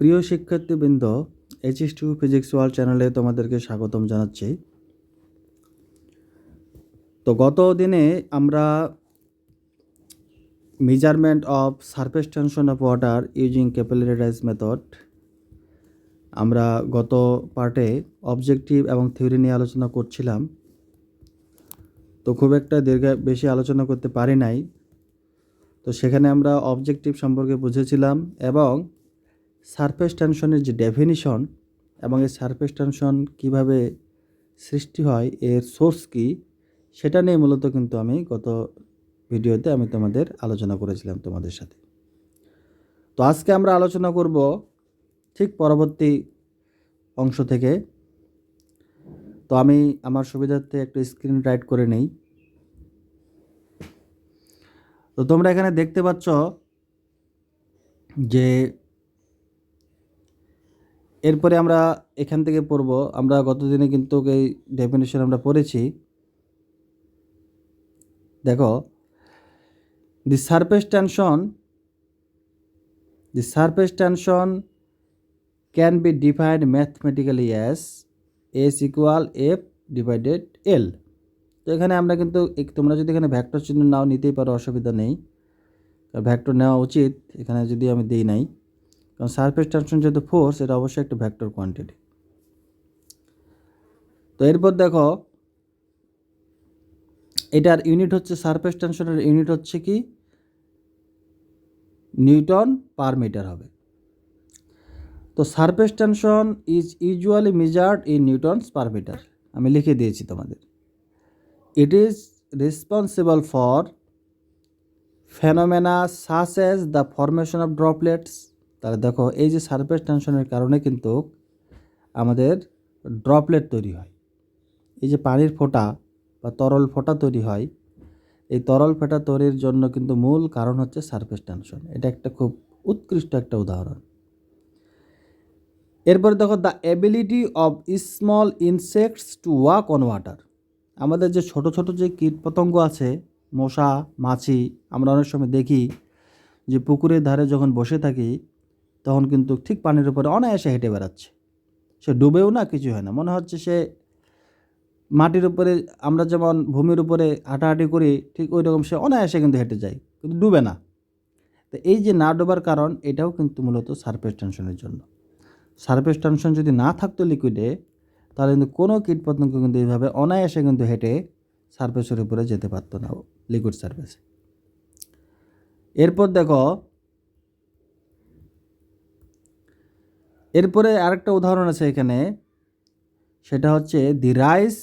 প্রিয় শিক্ষার্থীবৃন্দ HS two physics world চ্যানেলে তোমাদেরকে স্বাগতম জানাচ্ছি। তো গত দিনে আমরা measurement of surface tension of water using capillary rise method আমরা গত পার্টে অবজেক্টিভ এবং থিওরি নিয়ে আলোচনা করছিলাম। তো খুব একটা দীর্ঘ বেশি আলোচনা করতে পারি নাই। তো সেখানে আমরা অবজেক্টিভ সম্পর্কে বুঝেছিলাম এবং সারফেস টেনশনের যে ডেফিনিশন এবং এই সারফেস টেনশন কীভাবে সৃষ্টি হয়, এর সোর্স কী, সেটা নিয়ে মূলত কিন্তু আমি গত ভিডিওতে আমি তোমাদের আলোচনা করেছিলাম তোমাদের সাথে। তো আজকে আমরা আলোচনা করব ঠিক পরবর্তী অংশ থেকে। তো আমি আমার সুবিধার্থে একটু স্ক্রিন রাইট করে নেই। তো তোমরা এখানে দেখতে পাচ্ছ যে এরপরে আমরা এখান থেকে পড়ব। আমরা গতদিনে কিন্তু এই ডেফিনেশন আমরা পড়েছি। দেখো the surface tension the surface tension can be defined mathematically as S equal F divided L তো এখানে আমরা কিন্তু তোমরা যদি এখানে ভ্যাক্টর চিহ্ন নাও নিতেই পারো, অসুবিধা নেই। ভ্যাক্টর নেওয়া উচিত, এখানে যদি আমি দিই নাই। কারণ সারফেস টেনশন যেহেতু ফোর্স এটা অবশ্যই একটা ভ্যাক্টর কোয়ান্টিটি তো এরপর দেখো, এটার ইউনিট হচ্ছে সারফেস টেনশনের ইউনিট হচ্ছে কি? নিউটন পার মিটার হবে। তো surface tension is usually measured in newtons per metre আমি লিখে দিয়েছি তোমাদের। It is responsible for phenomena such as the formation of droplets তাহলে দেখো, এই যে সারফেস টেনশনের কারণে কিন্তু আমাদের ড্রপলেট তৈরি হয়। এই যে পানির ফোঁটা বা তরল ফোঁটা তৈরি হয়, এই তরল ফোঁটা তৈরির জন্য কিন্তু মূল কারণ হচ্ছে সারফেস টেনশন এটা একটা খুব উৎকৃষ্ট একটা উদাহরণ। এরপরে দেখো the ability of small insects to walk on water আমাদের যে ছোট ছোট যে কীট পতঙ্গ আছে, মশা, মাছি, আমরা অনেক সময় দেখি যে পুকুরের ধারে যখন বসে থাকি তখন কিন্তু ঠিক পানির উপরে অনায়াসে হেঁটে বেড়াচ্ছে। সে ডুবেও না, কিছু হয় না। মনে হচ্ছে সে মাটির উপরে, আমরা যেমন ভূমির উপরে হাঁটাহাঁটি করি, ঠিক ওই রকম সে অনায়াসে কিন্তু হেঁটে যায়, কিন্তু ডুবে না। তো এই যে না ডোবার কারণ, এটাও কিন্তু মূলত সারফেস টেনশনের জন্য। সারফেস টেনশন যদি না থাকতো লিকুইডে তাহলে কিন্তু কোনো কীটপতঙ্গ কিন্তু এইভাবে অনায়াসে কিন্তু হেঁটে সারফেসের উপরে যেতে পারতো না লিকুইড সারফেসে। এরপর দেখো এরপরে আরেকটা উদাহরণ আছে এখানে। সেটা হচ্ছে the rise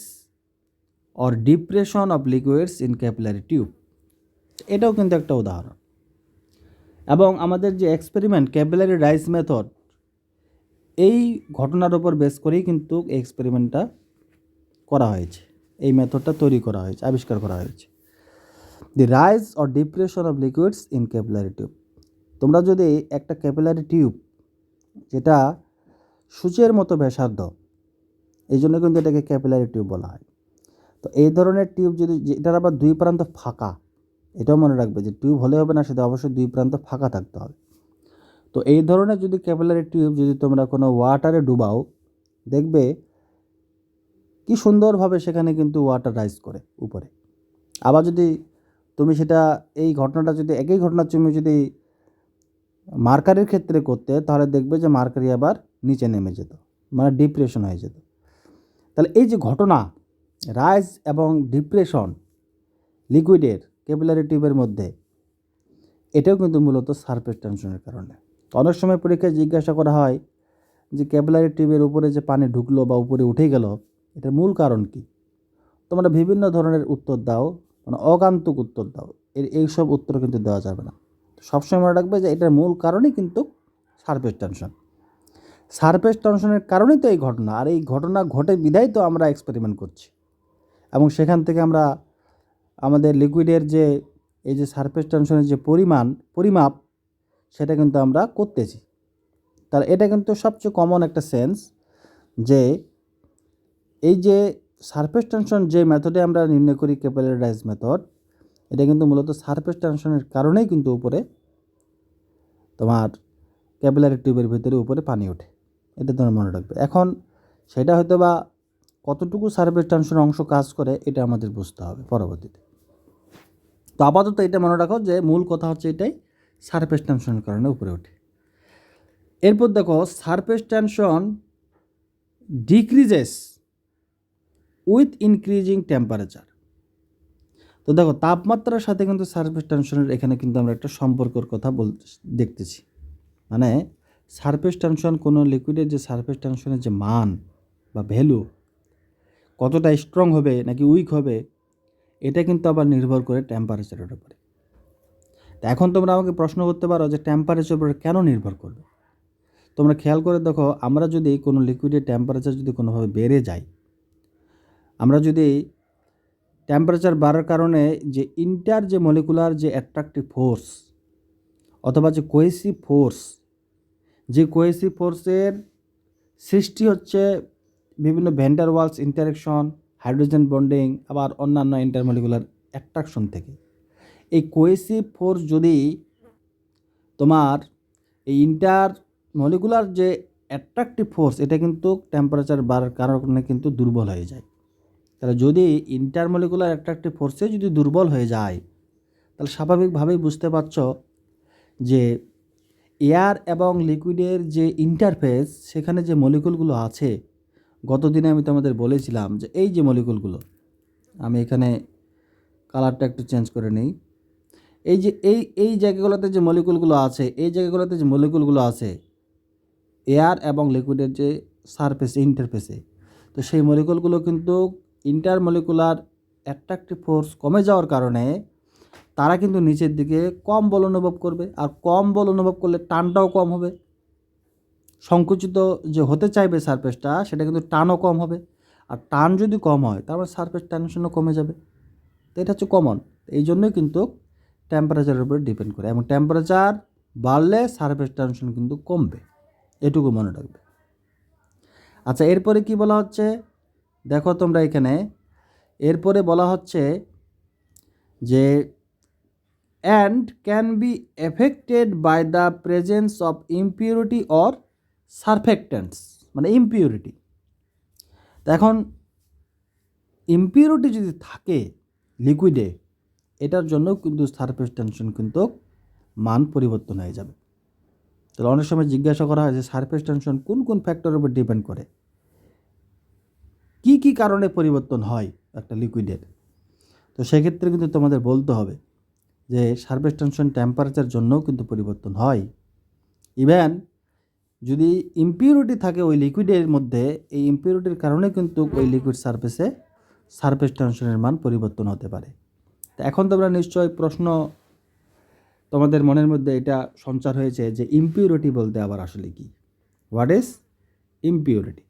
or depression of liquids in capillary tube এটাও কিন্তু একটা উদাহরণ। এবং আমাদের যে এক্সপেরিমেন্ট ক্যাপিলারি রাইস মেথড এই ঘটনার উপর বেস করেই কিন্তু এই এক্সপেরিমেন্টটা করা হয়েছে। এই মেথডটা তৈরি করা হয়েছে, আবিষ্কার করা হয়েছে। The rise or depression of liquids in capillary tube তোমরা যদি একটা ক্যাপিলারি টিউব যেটা সূচের মতো ব্যাসার্ধ। এই জন্য কিন্তু এটাকে ক্যাপিলারি টিউব বলা হয়। তো এই ধরনের টিউব যদি এটার আবার দুই প্রান্ত ফাঁকা। এটাও মনে রাখবে যে, টিউব হলে হবে না, সেটা অবশ্যই দুই প্রান্ত ফাঁকা থাকতে হবে। তো এই ধরনের যদি ক্যাপিলারি টিউব যদি তোমরা কোনো ওয়াটারে ডুবাও, দেখবে কি সুন্দরভাবে সেখানে কিন্তু ওয়াটার রাইজ করে উপরে। আবার যদি তুমি সেটা, এই ঘটনাটা যদি, একই ঘটনার তুমি যদি মার্কারির ক্ষেত্রে করতে, তাহলে দেখবে যে মার্কারি আবার নিচে নেমে যেত মানে ডিপ্রেশন হয়ে যেত। তাহলে এই যে ঘটনা রাইজ এবং ডিপ্রেশন লিকুইডের ক্যাপিলারি টিউবের মধ্যে, এটাও কিন্তু মূলত সারফেস টেনশনের কারণে। অনেক সময় পরীক্ষায় জিজ্ঞাসা করা হয় যে ক্যাপিলারি টিউবের উপরে যে পানি ঢুকলো বা উপরে উঠে গেল, এটার মূল কারণ কি? তোমরা বিভিন্ন ধরনের উত্তর দাও মানে অগান্তক উত্তর দাও, এর এইসব উত্তর কিন্তু দেওয়া যাবে না। সবসময় মনে রাখবে যে এটার মূল কারণই কিন্তু সারফেস টেনশন। সারফেস টেনশনের কারণেই তো এই ঘটনা, আর এই ঘটনা ঘটে বিধায় তো আমরা এক্সপেরিমেন্ট করছি। এবং সেখান থেকে আমরা আমাদের লিকুইডের যে, এই যে সারফেস টেনশনের যে পরিমাণ, পরিমাপ, সেটা কিন্তু আমরা করতেছি। তাহলে এটা কিন্তু সবচেয়ে কমন একটা সেন্স যে, এই যে সারফেস টেনশন যে মেথডে আমরা নির্ণয় করি ক্যাপিলারি রাইজ মেথড এটা কিন্তু মূলত সারফেস টেনশনের কারণেই কিন্তু উপরে তোমার ক্যাপিলারি টিউবের ভিতরে উপরে পানি ওঠে। এটা তোমরা মনে রাখবে। এখন সেটা হয়তো বা কতটুকু সার্ফেস টেনশন অংশ কাজ করে, এটা আমাদের বুঝতে হবে পরবর্তীতে। তো আপাতত এটা মনে রাখো যে মূল কথা হচ্ছে এটাই সারফেস টেনশনের কারণে উপরে ওঠে। এরপর দেখো surface tension decreases with increasing temperature তো দেখো, তাপমাত্রার সাথে কিন্তু সারফেস টেনশনের এখানে কিন্তু আমরা একটা সম্পর্কর কথা বল, দেখতেছি। মানে সারফেস টেনশন কোনো লিকুইডের যে সারফেস টেনশনের যে মান বা ভ্যালু কতটা স্ট্রং হবে নাকি উইক হবে, এটা কিন্তু আবার নির্ভর করে টেম্পারেচারের উপরে। তা এখন তোমরা আমাকে প্রশ্ন করতে পারো যে টেম্পারেচার উপরে কেন নির্ভর করবে? তোমরা খেয়াল করে দেখো, আমরা যদি কোনো লিকুইডের টেম্পারেচার যদি কোনোভাবে বেড়ে যায়, আমরা যদি টেম্পারেচার বাড়ার কারণে যে ইন্টার যে মলিকুলার যে অ্যাট্রাকটিভ ফোর্স অথবা যে কোয়েসি ফোর্স যে কোয়েসি ফোর্সের সৃষ্টি হচ্ছে বিভিন্ন van der Waals interaction hydrogen bonding আবার অন্যান্য ইন্টারমলিকুলার অ্যাট্রাকশন থেকে। এই কোয়েসি ফোর্স যদি তোমার এই ইন্টার মলিকুলার যে অ্যাট্রাকটিভ ফোর্স এটা কিন্তু টেম্পারেচার বাড়ার কারণে কিন্তু দুর্বল হয়ে যায়। তাহলে যদি ইন্টারমলিকুলার অ্যাট্রাকটিভ ফোর্সে যদি দুর্বল হয়ে যায়, তাহলে স্বাভাবিকভাবেই বুঝতে পারছ যে এয়ার এবং লিকুইডের যে ইন্টারফেস সেখানে যে মলিকুলগুলো আছে, গতদিনে আমি তোমাদের বলেছিলাম যে এই যে মলিকুলগুলো আমি এখানে কালারটা একটু চেঞ্জ করে নিই। এই যে, এই এই জায়গাগুলোতে যে মলিকুলগুলো আছে, এই জায়গাগুলোতে যে মলিকুলগুলো আছে এয়ার এবং লিকুইডের যে সারফেসে ইন্টারফেসে তো সেই মলিকুলগুলো কিন্তু ইন্টার মলিকুলার অ্যাট্রাকটিভ ফোর্স কমে যাওয়ার কারণে তারা কিন্তু নিচের দিকে কম বল অনুভব করবে আর কম বল অনুভব করলে টানটাও কম হবে। সংকুচিত যে হতে চাইবে সারফেসটা সেটা কিন্তু টানও কম হবে। আর টান যদি কম হয় তারপর সারফেস টেনশনও কমে যাবে। তো এটা হচ্ছে কমন এই জন্যই কিন্তু টেম্পারেচারের উপরে ডিপেন্ড করে। এবং টেম্পারেচার বাড়লে সারফেস টেনশন কিন্তু কমবে। এটুকু মনে রাখবে। আচ্ছা এরপরে কি বলা হচ্ছে? দেখো তোমরা এখানে। এরপরে বলা হচ্ছে যে and can be affected by the presence of impurity or surfactants মানে ইম্পিউরিটি এখন ইম্পিউরিটি যদি থাকে লিকুইডে এটার জন্য কিন্তু সারফেস টেনশন কিন্তু মান পরিবর্তন হয়ে যাবে। তাহলে অনেক সময় জিজ্ঞাসা করা হয় যে সারফেস টেনশন কোন কোন ফ্যাক্টরের উপর ডিপেন্ড করে? কি কি কারণে পরিবর্তন হয় একটা লিকুইডের তো সেক্ষেত্রে কিন্তু তোমাদের বলতে হবে যে সারফেস টেনশন টেম্পারেচার জন্যও কিন্তু পরিবর্তন হয়। ইভেন যদি ইম্পিউরিটি থাকে ওই লিকুইডের মধ্যে, এই ইম্পিউরিটির কারণে কিন্তু ওই লিকুইড সার্ফেসে সারফেস টেনশনের মান পরিবর্তন হতে পারে। তো এখন তোমরা নিশ্চয় প্রশ্ন তোমাদের মনের মধ্যে এটা সঞ্চার হয়েছে যে ইম্পিউরিটি বলতে আবার আসলে কি? হোয়াট ইজ ইম্পিউরিটি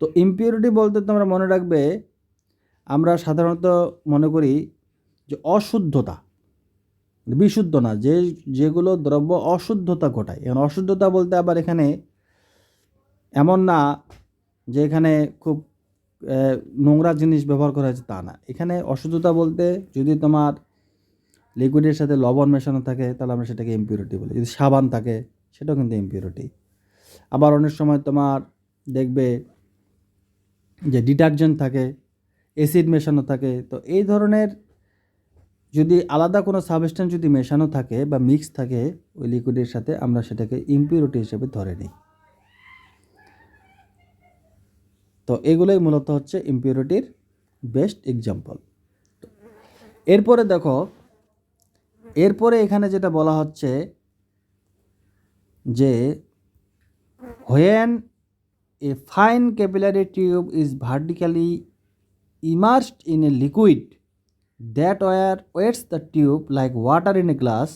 তো ইম্পিউরিটি বলতে তোমরা মনে রাখবে, আমরা সাধারণত মনে করি যে অশুদ্ধতা, বিশুদ্ধ না, যে, যেগুলো দ্রব্য অশুদ্ধতা ঘটায়। এখন অশুদ্ধতা বলতে আবার এখানে এমন না যে এখানে খুব নোংরা জিনিস ব্যবহার করা হয়েছে তা না। এখানে অশুদ্ধতা বলতে যদি তোমার লিকুইডের সাথে লবণ মেশানো থাকে, তাহলে আমরা সেটাকে ইম্পিউরিটি বলি। যদি সাবান থাকে, সেটাও কিন্তু ইম্পিউরিটি আবার অনেক সময় তোমার দেখবে যে ডিটারজেন্ট থাকে, অ্যাসিড মেশানো থাকে, তো এই ধরনের যদি আলাদা কোনো সাবস্টেন্স যদি মেশানো থাকে বা মিক্স থাকে ওই লিকুইডের সাথে, আমরা সেটাকে ইম্পিউরিটি হিসেবে ধরে নিই। তো এগুলোই মূলত হচ্ছে ইম্পিউরিটির বেস্ট এক্সাম্পল এরপরে দেখো, এরপরে এখানে যেটা বলা হচ্ছে যে when a fine capillary tube is vertically immersed in a liquid that wets the tube like water in a glass.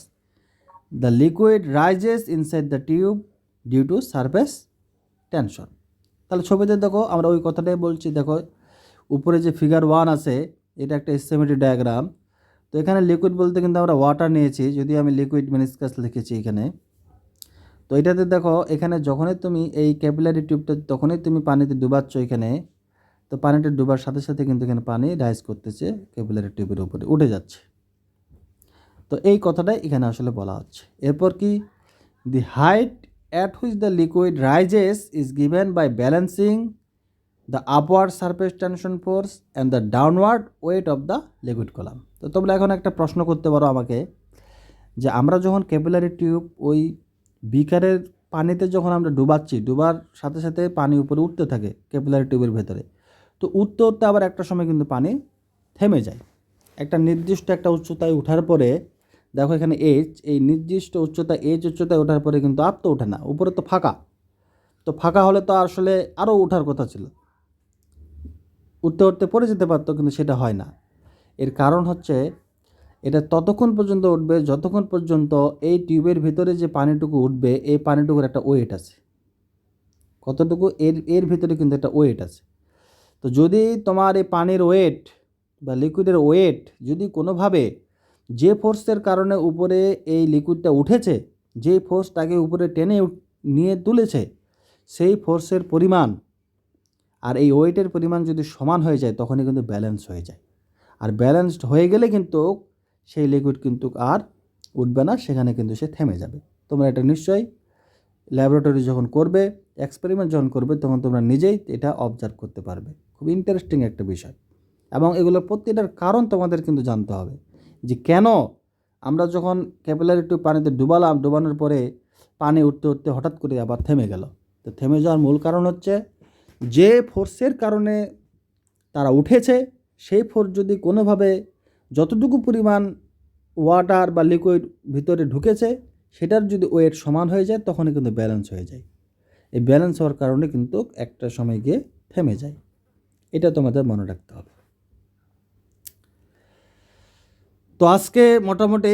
The liquid rises inside the tube due to surface tension. তাহলে ছবিতে দেখো, আমরা ওই কথাটাই বলছি, দেখো, উপরে যে ফিগার ওয়ান আছে, এটা একটা এসএমএটি ডায়াগ্রাম তো এখানে লিকুইড বলতে কিন্তু আমরা ওয়াটার নিয়েছি যদি আমি লিকুইড মিনিসকাস লিখেছি এখানে। তো এটাতে দেখো, এখানে যখনই তুমি এই ক্যাপিলারি টিউবটা তখনই তুমি পানিতে ডুবাচ্ছ এখানে, তো পানিটা ডুবার সাথে সাথে কিন্তু এখানে পানি রাইজ করতেছে ক্যাপিলারি টিউবের উপরে উঠে যাচ্ছে। তো এই কথাটাই এখানে আসলে বলা হচ্ছে। এরপর কি? The height at which the liquid rises is given by balancing the upward surface tension force and the downward weight of the liquid column তো তোমরা এখন একটা প্রশ্ন করতে পারো আমাকে যে আমরা যখন ক্যাপিলারি টিউব ওই বিকারের পানিতে যখন আমরা ডুবাচ্ছি, ডুবার সাথে সাথে পানি উপরে উঠতে থাকে ক্যাপিলারি টিউবের ভেতরে। তো উঠতে উঠতে আবার একটা সময় কিন্তু পানি থেমে যায়। একটা নির্দিষ্ট একটা উচ্চতায় ওঠার পরে, দেখো এখানে এইচ এই নির্দিষ্ট উচ্চতা এইচ উচ্চতায় ওঠার পরে কিন্তু আর তো ওঠে না, উপরে তো ফাঁকা। তো ফাঁকা হলে তো আসলে আরও ওঠার কথা ছিল। উঠতে উঠতে পড়ে যেতে পারতো কিন্তু সেটা হয় না। এর কারণ হচ্ছে এটা ততক্ষণ পর্যন্ত উঠবে, যতক্ষণ পর্যন্ত এই টিউবের ভিতরে যে পানিটুকু উঠবে, এই পানিটুকুর একটা ওয়েট আছে। কতটুকু? এর এর ভিতরে কিন্তু একটা ওয়েট আছে। তো যদি তোমার এই পানির ওয়েট বা লিকুইডের ওয়েট যদি কোনোভাবে যে ফোর্সের কারণে উপরে এই লিকুইডটা উঠেছে যে ফোর্সটাকে উপরে টেনে নিয়ে তুলেছে, সেই ফোর্সের পরিমাণ আর এই ওয়েটের পরিমাণ যদি সমান হয়ে যায়, তখনই কিন্তু ব্যালেন্স হয়ে যায়। আর ব্যালেন্সড হয়ে গেলে কিন্তু সেই লিকুইড কিন্তু আর উঠবে না, সেখানে কিন্তু সে থেমে যাবে। তোমরা এটা নিশ্চয়ই ল্যাবরেটরি যখন করবে এক্সপেরিমেন্ট যখন করবে, তখন তোমরা নিজেই এটা অবজার্ভ করতে পারবে। খুব ইন্টারেস্টিং একটা বিষয়। এবং এগুলোর প্রত্যেকটার কারণ তোমাদের কিন্তু জানতে হবে যে কেন আমরা যখন ক্যাপিলারি টিউব পানিতে ডুবালাম, ডুবানোর পরে পানি উঠতে উঠতে হঠাৎ করে আবার থেমে গেল। তো থেমে যাওয়ার মূল কারণ হচ্ছে যে ফোর্সের কারণে তারা উঠেছে, সেই ফোর্স যদি কোনোভাবে যতটুকু পরিমাণ ওয়াটার বা লিকুইড ভিতরে ঢুকেছে, সেটার যদি ওয়েট সমান হয়ে যায়, তখনই কিন্তু ব্যালেন্স হয়ে যায়। এই ব্যালেন্স হওয়ার কারণে কিন্তু একটা সময় গিয়ে থেমে যায়। এটা তোমাদের মনে রাখতে হবে। তো আজকে মোটামুটি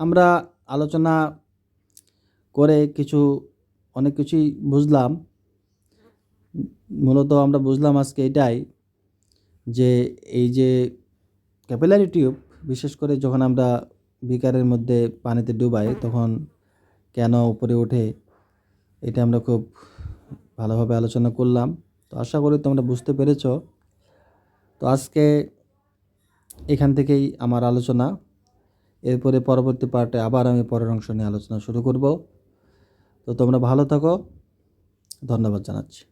আমরা আলোচনা করে কিছু, অনেক কিছুই বুঝলাম। মূলত আমরা বুঝলাম আজকে এটাই যে, এই যে ক্যাপিলারি টিউব, বিশেষ করে যখন আমরা বিকারের মধ্যে পানিতে ডুবাই, তখন কেন উপরে ওঠে, এটা আমরা খুব ভালোভাবে আলোচনা করলাম। তো আশা করি তোমরা বুঝতে পেরেছ। তো আজকে এখান থেকেই আমার আলোচনা। এরপরে পরবর্তী পার্টে আবার আমি পরের অংশ নিয়ে আলোচনা শুরু করব। তো তোমরা ভালো থাকো। ধন্যবাদ জানাচ্ছি।